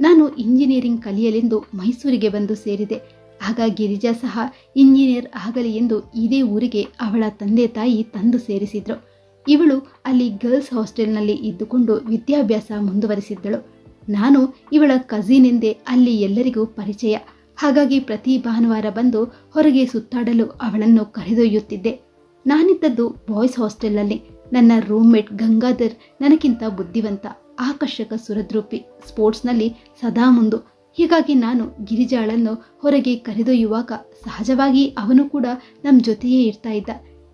ನಾನು ಇಂಜಿನಿಯರಿಂಗ್ ಕಲಿಯಲೆಂದು ಮೈಸೂರಿಗೆ ಬಂದು ಸೇರಿದೆ. ಆಗ ಗಿರಿಜಾ ಸಹ ಇಂಜಿನಿಯರ್ ಆಗಲಿ ಎಂದು ಇದೇ ಊರಿಗೆ ಅವಳ ತಂದೆ ತಾಯಿ ತಂದು ಸೇರಿಸಿದ್ರು. ಇವಳು ಅಲ್ಲಿ ಗರ್ಲ್ಸ್ ಹಾಸ್ಟೆಲ್ನಲ್ಲಿ ಇದ್ದುಕೊಂಡು ವಿದ್ಯಾಭ್ಯಾಸ ಮುಂದುವರಿಸಿದ್ದಳು. ನಾನು ಇವಳ ಕಸಿನ್ ಎಂದೇ ಅಲ್ಲಿ ಎಲ್ಲರಿಗೂ ಪರಿಚಯ. ಹಾಗಾಗಿ ಪ್ರತಿ ಭಾನುವಾರ ಬಂದು ಹೊರಗೆ ಸುತ್ತಾಡಲು ಅವಳನ್ನು ಕರೆದೊಯ್ಯುತ್ತಿದ್ದೆ. ನಾನಿದ್ದದ್ದು ಬಾಯ್ಸ್ ಹಾಸ್ಟೆಲ್ನಲ್ಲಿ ನನ್ನ ರೂಮ್ಮೇಟ್ ಗಂಗಾಧರ್ ನನಗಿಂತ ಬುದ್ಧಿವಂತ, ಆಕರ್ಷಕ ಸುರದ್ರೂಪಿ ಸ್ಪೋರ್ಟ್ಸ್ನಲ್ಲಿ ಸದಾ ಮುಂದು. ಹೀಗಾಗಿ ನಾನು ಗಿರಿಜಾಳನ್ನು ಹೊರಗೆ ಕರೆದೊಯ್ಯುವಾಗ ಸಹಜವಾಗಿ ಅವನು ಕೂಡ ನಮ್ಮ ಜೊತೆಯೇ ಇರ್ತಾ ಇದ್ದ.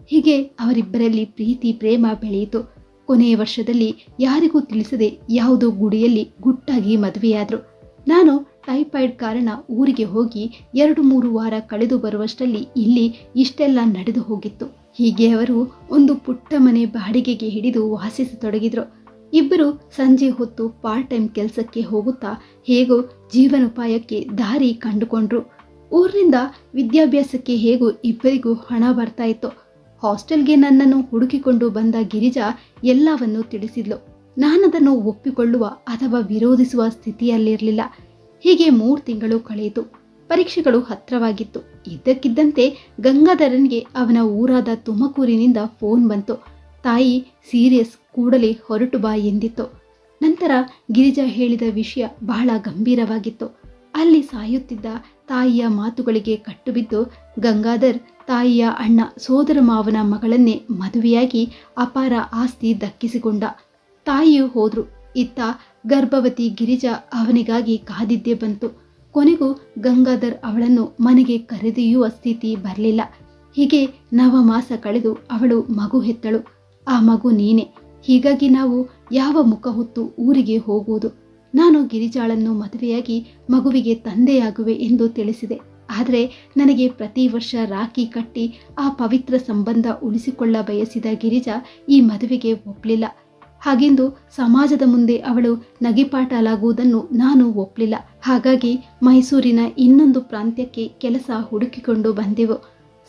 ಹೀಗೆ ಅವರಿಬ್ಬರಲ್ಲಿ ಪ್ರೀತಿ, ಪ್ರೇಮ ಬೆಳೆಯಿತು. ಕೊನೆಯ ವರ್ಷದಲ್ಲಿ ಯಾರಿಗೂ ತಿಳಿಸದೆ ಯಾವುದೋ ಗುಡಿಯಲ್ಲಿ ಗುಟ್ಟಾಗಿ ಮದುವೆಯಾದರು. ನಾನು ಟೈಫಾಯ್ಡ್ ಕಾರಣ ಊರಿಗೆ ಹೋಗಿ ಎರಡು ಮೂರು ವಾರ ಕಳೆದು ಬರುವಷ್ಟರಲ್ಲಿ ಇಲ್ಲಿ ಇಷ್ಟೆಲ್ಲ ನಡೆದು ಹೋಗಿತ್ತು. ಹೀಗೆ ಅವರು ಒಂದು ಪುಟ್ಟ ಮನೆ ಬಾಡಿಗೆಗೆ ಹಿಡಿದು ವಾಸಿಸತೊಡಗಿದ್ರು. ಇಬ್ಬರು ಸಂಜೆ ಹೊತ್ತು ಪಾರ್ಟ್ ಟೈಮ್ ಕೆಲಸಕ್ಕೆ ಹೋಗುತ್ತಾ ಹೇಗೋ ಜೀವನೋಪಾಯಕ್ಕೆ ದಾರಿ ಕಂಡುಕೊಂಡ್ರು. ಊರಿನಿಂದ ವಿದ್ಯಾಭ್ಯಾಸಕ್ಕೆ ಹೇಗೋ ಇಬ್ಬರಿಗೂ ಹಣ ಬರ್ತಾ ಇತ್ತು. ಹಾಸ್ಟೆಲ್ಗೆ ನನ್ನನ್ನು ಹುಡುಕಿಕೊಂಡು ಬಂದ ಗಿರಿಜಾ ಎಲ್ಲವನ್ನೂ ತಿಳಿಸಿದ್ಲು. ನಾನದನ್ನು ಒಪ್ಪಿಕೊಳ್ಳುವ ಅಥವಾ ವಿರೋಧಿಸುವ ಸ್ಥಿತಿಯಲ್ಲಿರಲಿಲ್ಲ. ಹೀಗೆ ಮೂರು ತಿಂಗಳು ಕಳೆಯಿತು. ಪರೀಕ್ಷೆಗಳು ಹತ್ರವಾಗಿತ್ತು. ಇದ್ದಕ್ಕಿದ್ದಂತೆ ಗಂಗಾಧರನ್ಗೆ ಅವನ ಊರಾದ ತುಮಕೂರಿನಿಂದ ಫೋನ್ ಬಂತು. ತಾಯಿ ಸೀರಿಯಸ್ ಕೂಡಲೇ ಹೊರಟು ಬಾ ಎಂದಿತ್ತು. ನಂತರ ಗಿರಿಜಾ ಹೇಳಿದ ವಿಷಯ ಬಹಳ ಗಂಭೀರವಾಗಿತ್ತು. ಅಲ್ಲಿ ಸಾಯುತ್ತಿದ್ದ ತಾಯಿಯ ಮಾತುಗಳಿಗೆ ಕಟ್ಟುಬಿದ್ದು ಗಂಗಾಧರ್ ತಾಯಿಯ ಅಣ್ಣ ಸೋದರ ಮಾವನ ಮಗಳನ್ನೇ ಮದುವೆಯಾಗಿ ಅಪಾರ ಆಸ್ತಿ ದಕ್ಕಿಸಿಕೊಂಡ. ತಾಯಿಯು ಹೋದ್ರು. ಇತ್ತ ಗರ್ಭವತಿ ಗಿರಿಜಾ ಅವನಿಗಾಗಿ ಕಾದಿದ್ದೇ ಬಂತು. ಕೊನೆಗೂ ಗಂಗಾಧರ್ ಅವಳನ್ನು ಮನೆಗೆ ಕರೆದೊಯ್ಯುವ ಸ್ಥಿತಿ ಬರಲಿಲ್ಲ. ಹೀಗೆ ನವಮಾಸ ಕಳೆದು ಅವಳು ಮಗು ಹೆತ್ತಳು. ಆ ಮಗು ನೀನೆ. ಹೀಗಾಗಿ ನಾವು ಯಾವ ಮುಖ ಹೊತ್ತು ಊರಿಗೆ ಹೋಗುವುದು? ನಾನು ಗಿರಿಜಾಳನ್ನು ಮದುವೆಯಾಗಿ ಮಗುವಿಗೆ ತಂದೆಯಾಗುವೆ ಎಂದು ತಿಳಿಸಿದೆ. ಆದರೆ ನನಗೆ ಪ್ರತಿ ವರ್ಷ ರಾಖಿ ಕಟ್ಟಿ ಆ ಪವಿತ್ರ ಸಂಬಂಧ ಉಳಿಸಿಕೊಳ್ಳ ಬಯಸಿದ ಗಿರಿಜಾ ಈ ಮದುವೆಗೆ ಒಪ್ಪಲಿಲ್ಲ ಹಾಗೆಂದು ಸಮಾಜದ ಮುಂದೆ ಅವಳು ನಗಿಪಾಟಲಾಗುವುದನ್ನು ನಾನು ಒಪ್ಪಲಿಲ್ಲ ಹಾಗಾಗಿ ಮೈಸೂರಿನ ಇನ್ನೊಂದು ಪ್ರಾಂತ್ಯಕ್ಕೆ ಕೆಲಸ ಹುಡುಕಿಕೊಂಡು ಬಂದೆವು.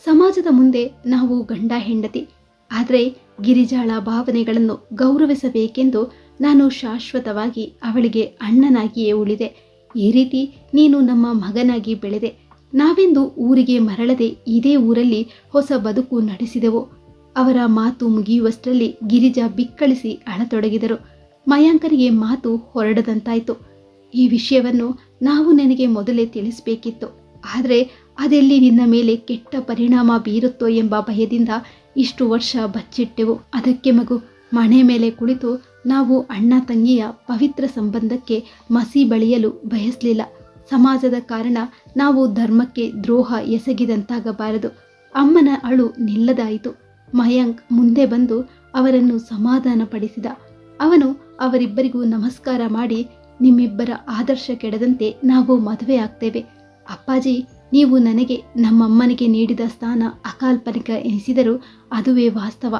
ಸಮಾಜದ ಮುಂದೆ ನಾವು ಗಂಡ ಹೆಂಡತಿ. ಆದರೆ ಗಿರಿಜಾಳ ಭಾವನೆಗಳನ್ನು ಗೌರವಿಸಬೇಕೆಂದು ನಾನು ಶಾಶ್ವತವಾಗಿ ಅವಳಿಗೆ ಅಣ್ಣನಾಗಿಯೇ ಉಳಿದೆ. ಈ ರೀತಿ ನೀನು ನಮ್ಮ ಮಗನಾಗಿ ಬೆಳೆದೆ. ನಾವೆಂದು ಊರಿಗೆ ಮರಳದೆ ಇದೇ ಊರಲ್ಲಿ ಹೊಸ ಬದುಕು ನಡೆಸಿದೆವು. ಅವರ ಮಾತು ಮುಗಿಯುವಷ್ಟರಲ್ಲಿ ಗಿರಿಜಾ ಬಿಕ್ಕಳಿಸಿ ಅಳತೊಡಗಿದರು ಮಯಾಂಕರಿಗೆ ಮಾತು ಹೊರಡದಂತಾಯಿತು. ಈ ವಿಷಯವನ್ನು ನಾವು ನಿನಗೆ ಮೊದಲೇ ತಿಳಿಸಬೇಕಿತ್ತು. ಆದರೆ ಅದೆಲ್ಲಿ ನಿನ್ನ ಮೇಲೆ ಕೆಟ್ಟ ಪರಿಣಾಮ ಬೀರುತ್ತೋ ಎಂಬ ಭಯದಿಂದ ಇಷ್ಟು ವರ್ಷ ಬಚ್ಚಿಟ್ಟೆವು. ಅದಕ್ಕೆ ಮಗು ಮನೆ ಮೇಲೆ ಕುಳಿತು ನಾವು ಅಣ್ಣ ತಂಗಿಯ ಪವಿತ್ರ ಸಂಬಂಧಕ್ಕೆ ಮಸಿ ಬಳಿಯಲು ಬಯಸಲಿಲ್ಲ. ಸಮಾಜದ ಕಾರಣ ನಾವು ಧರ್ಮಕ್ಕೆ ದ್ರೋಹ ಎಸಗಿದಂತಾಗಬಾರದು. ಅಮ್ಮನ ಅಳು ನಿಲ್ಲದಾಯಿತು. ಮಯಾಂಕ್ ಮುಂದೆ ಬಂದು ಅವರನ್ನು ಸಮಾಧಾನಪಡಿಸಿದ. ಅವನು ಅವರಿಬ್ಬರಿಗೂ ನಮಸ್ಕಾರ ಮಾಡಿ, ನಿಮ್ಮಿಬ್ಬರ ಆದರ್ಶ ಕೆಡದಂತೆ ನಾವು ಮದುವೆ ಆಗ್ತೇವೆ. ಅಪ್ಪಾಜಿ, ನೀವು ನನಗೆ ನಮ್ಮಮ್ಮನಿಗೆ ನೀಡಿದ ಸ್ಥಾನ ಅಕಾಲ್ಪನಿಕ ಎನಿಸಿದರೂ ಅದುವೇ ವಾಸ್ತವ.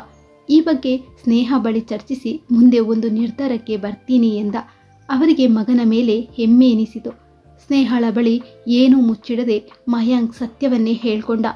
ಈ ಬಗ್ಗೆ ಸ್ನೇಹ ಬಳಿ ಚರ್ಚಿಸಿ ಮುಂದೆ ಒಂದು ನಿರ್ಧಾರಕ್ಕೆ ಬರ್ತೀನಿ ಎಂದ. ಅವರಿಗೆ ಮಗನ ಮೇಲೆ ಹೆಮ್ಮೆ ಎನಿಸಿತು. ಸ್ನೇಹಳ ಬಳಿ ಏನೂ ಮುಚ್ಚಿಡದೆ ಮಯಾಂಕ್ ಸತ್ಯವನ್ನೇ ಹೇಳ್ಕೊಂಡ.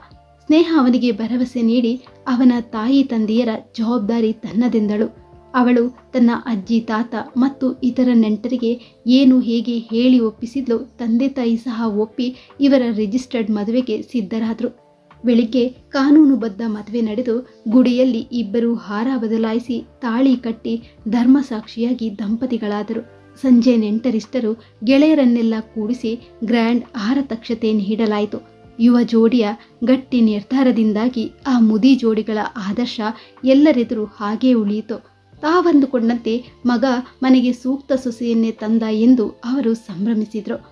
ಸ್ನೇಹ ಅವನಿಗೆ ಭರವಸೆ ನೀಡಿ ಅವನ ತಾಯಿ ತಂದೆಯರ ಜವಾಬ್ದಾರಿ ತನ್ನದೆಂದಳು. ಅವಳು ತನ್ನ ಅಜ್ಜಿ, ತಾತ ಮತ್ತು ಇತರ ನೆಂಟರಿಗೆ ಏನು ಹೇಗೆ ಹೇಳಿ ಒಪ್ಪಿಸಿದ್ಲು ತಂದೆ ತಾಯಿ ಸಹ ಒಪ್ಪಿ ಇವರ ರಿಜಿಸ್ಟರ್ಡ್ ಮದುವೆಗೆ ಸಿದ್ಧರಾದರು. ಬೆಳಿಗ್ಗೆ ಕಾನೂನುಬದ್ಧ ಮದುವೆ ನಡೆದು ಗುಡಿಯಲ್ಲಿ ಇಬ್ಬರು ಹಾರ ಬದಲಾಯಿಸಿ ತಾಳಿ ಕಟ್ಟಿ ಧರ್ಮಸಾಕ್ಷಿಯಾಗಿ ದಂಪತಿಗಳಾದರು. ಸಂಜೆ ನೆಂಟರಿಷ್ಟರು ಗೆಳೆಯರನ್ನೆಲ್ಲ ಕೂಡಿಸಿ ಗ್ರ್ಯಾಂಡ್ ಆರತಕ್ಷತೆ ನೀಡಲಾಯಿತು. ಯುವ ಜೋಡಿಯ ಗಟ್ಟಿ ನಿರ್ಧಾರದಿಂದಾಗಿ ಆ ಮುದಿ ಜೋಡಿಗಳ ಆದರ್ಶ ಎಲ್ಲರೆದುರು ಹಾಗೇ ಉಳಿಯಿತು. ತಾವಂದುಕೊಂಡಂತೆ ಮಗ ಮನೆಗೆ ಸೂಕ್ತ ಸೊಸೆಯನ್ನೇ ತಂದ ಎಂದು ಅವರು ಸಂಭ್ರಮಿಸಿದರು.